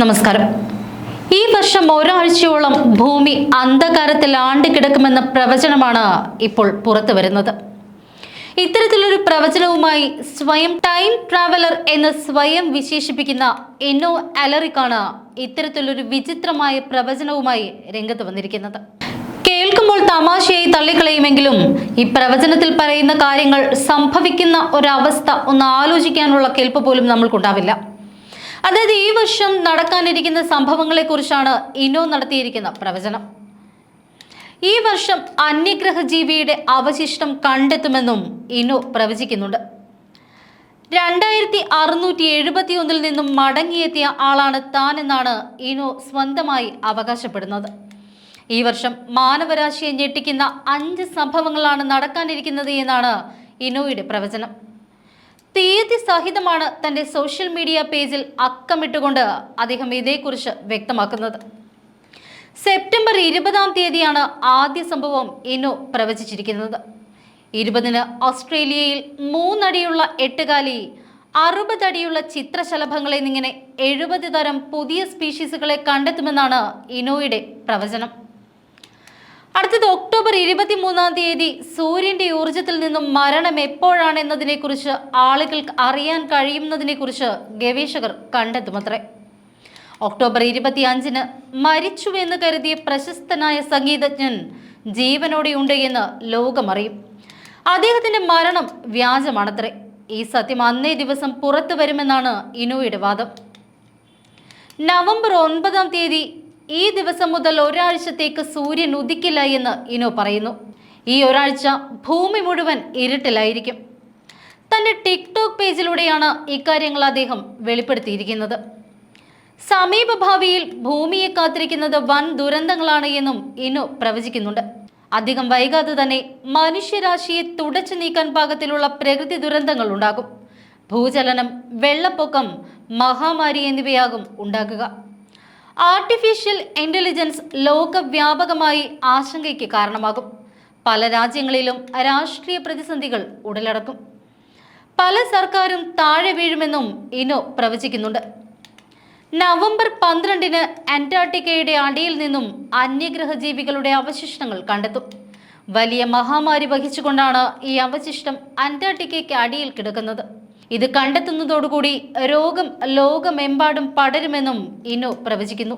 നമസ്കാരം. ഈ വർഷം ഒരാഴ്ചയോളം ഭൂമി അന്ധകാരത്തിൽ ആണ്ടിക്കിടക്കുമെന്ന പ്രവചനമാണ് ഇപ്പോൾ പുറത്തു വരുന്നത്. ഇത്തരത്തിലൊരു പ്രവചനവുമായി സ്വയം ടൈം ട്രാവലർ എന്ന് സ്വയം വിശേഷിപ്പിക്കുന്ന എന്നോ അലറിക്കാണ് ഇത്തരത്തിലൊരു വിചിത്രമായ പ്രവചനവുമായി രംഗത്ത് വന്നിരിക്കുന്നത്. കേൾക്കുമ്പോൾ തമാശയായി തള്ളിക്കളയുമെങ്കിലും ഈ പ്രവചനത്തിൽ പറയുന്ന കാര്യങ്ങൾ സംഭവിക്കുന്ന ഒരവസ്ഥ ഒന്ന് ആലോചിക്കാനുള്ള കേൾപ്പ് പോലും നമ്മൾക്കുണ്ടാവില്ല. അതായത് ഈ വർഷം നടക്കാനിരിക്കുന്ന സംഭവങ്ങളെ കുറിച്ചാണ് ഇനോ നടത്തിയിരിക്കുന്ന പ്രവചനം. ഈ വർഷം അന്യഗ്രഹ ജീവിയുടെ അവശിഷ്ടം കണ്ടെത്തുമെന്നും ഇനോ പ്രവചിക്കുന്നുണ്ട്. രണ്ടായിരത്തി അറുന്നൂറ്റി എഴുപത്തി ഒന്നിൽ നിന്നും മടങ്ങിയെത്തിയ ആളാണ് താൻ എന്നാണ് ഇനോ സ്വന്തമായി അവകാശപ്പെടുന്നത്. ഈ വർഷം മാനവരാശിയെ ഞെട്ടിക്കുന്ന അഞ്ച് സംഭവങ്ങളാണ് നടക്കാനിരിക്കുന്നത് എന്നാണ് ഇനോയുടെ പ്രവചനം. തീയതി സഹിതമാണ് തന്റെ സോഷ്യൽ മീഡിയ പേജിൽ അക്കമിട്ടുകൊണ്ട് അദ്ദേഹം ഇതേക്കുറിച്ച് വ്യക്തമാക്കുന്നത്. സെപ്റ്റംബർ ഇരുപതാം തീയതിയാണ് ആദ്യ സംഭവം ഇനോ പ്രവചിച്ചിരിക്കുന്നത്. ഇരുപതിന് ഓസ്ട്രേലിയയിൽ മൂന്നടിയുള്ള എട്ടുകാലി അറുപതടിയുള്ള ചിത്രശലഭങ്ങളെ നിങ്ങനെ എഴുപത് തരം പുതിയ സ്പീഷീസുകളെ കണ്ടെത്തുമെന്നാണ് ഇനോയുടെ പ്രവചനം. അടുത്തത് ഒക്ടോബർ ഇരുപത്തിമൂന്നാം തീയതി സൂര്യന്റെ ഊർജത്തിൽ നിന്നും മരണം എപ്പോഴാണ് എന്നതിനെക്കുറിച്ച് ആളുകൾക്ക് അറിയാൻ കഴിയുന്നതിനെക്കുറിച്ച് ഗവേഷകർ കണ്ടെത്തുമത്രേ. ഒക്ടോബർ ഇരുപത്തി അഞ്ചിന് മരിച്ചു എന്ന് കരുതിയ പ്രശസ്തനായ സംഗീതജ്ഞൻ ജീവനോടെയുണ്ട് എന്ന് ലോകമറിയും. അദ്ദേഹത്തിന്റെ മരണം വ്യാജമാണത്രേ. ഈ സത്യം അന്നേ ദിവസം പുറത്തു വരുമെന്നാണ് ഇനോയുടെ വാദം. നവംബർ ഒൻപതാം തീയതി ഈ ദിവസം മുതൽ ഒരാഴ്ചത്തേക്ക് സൂര്യൻ ഉദിക്കില്ല എന്ന് ഇനോ പറയുന്നു. ഈ ഒരാഴ്ച ഭൂമി മുഴുവൻ ഇരുട്ടിലായിരിക്കും. തന്റെ ടിക്ടോക്ക് പേജിലൂടെയാണ് ഇക്കാര്യങ്ങൾ അദ്ദേഹം വെളിപ്പെടുത്തിയിരിക്കുന്നത്. സമീപഭാവിയിൽ ഭൂമിയെ കാത്തിരിക്കുന്നത് വൻ ദുരന്തങ്ങളാണ് എന്നും ഇനോ പ്രവചിക്കുന്നുണ്ട്. അധികം വൈകാതെ തന്നെ മനുഷ്യരാശിയെ തുടച്ചു നീക്കാൻ പാകത്തിലുള്ള പ്രകൃതി ദുരന്തങ്ങൾ ഉണ്ടാകും. ഭൂചലനം വെള്ളപ്പൊക്കം മഹാമാരി എന്നിവയാകും ഉണ്ടാകുക. ആർട്ടിഫിഷ്യൽ ഇന്റലിജൻസ് ലോകവ്യാപകമായി ആശങ്കയ്ക്ക് കാരണമാകും. പല രാജ്യങ്ങളിലും രാഷ്ട്രീയ പ്രതിസന്ധികൾ ഉടലടക്കും. പല സർക്കാരും താഴെ വീഴുമെന്നും ഇനോ പ്രവചിക്കുന്നുണ്ട്. നവംബർ പന്ത്രണ്ടിന് അന്റാർട്ടിക്കയുടെ അടിയിൽ നിന്നും അന്യഗ്രഹ ജീവികളുടെ അവശിഷ്ടങ്ങൾ കണ്ടെത്തും. വലിയ മഹാമാരി വഹിച്ചുകൊണ്ടാണ് ഈ അവശിഷ്ടം അന്റാർട്ടിക്കയ്ക്ക് അടിയിൽ കിടക്കുന്നത്. ഇത് കണ്ടെത്തുന്നതോടുകൂടി രോഗം ലോകമെമ്പാടും പടരുമെന്നും ഇന്നു പ്രവചിക്കുന്നു.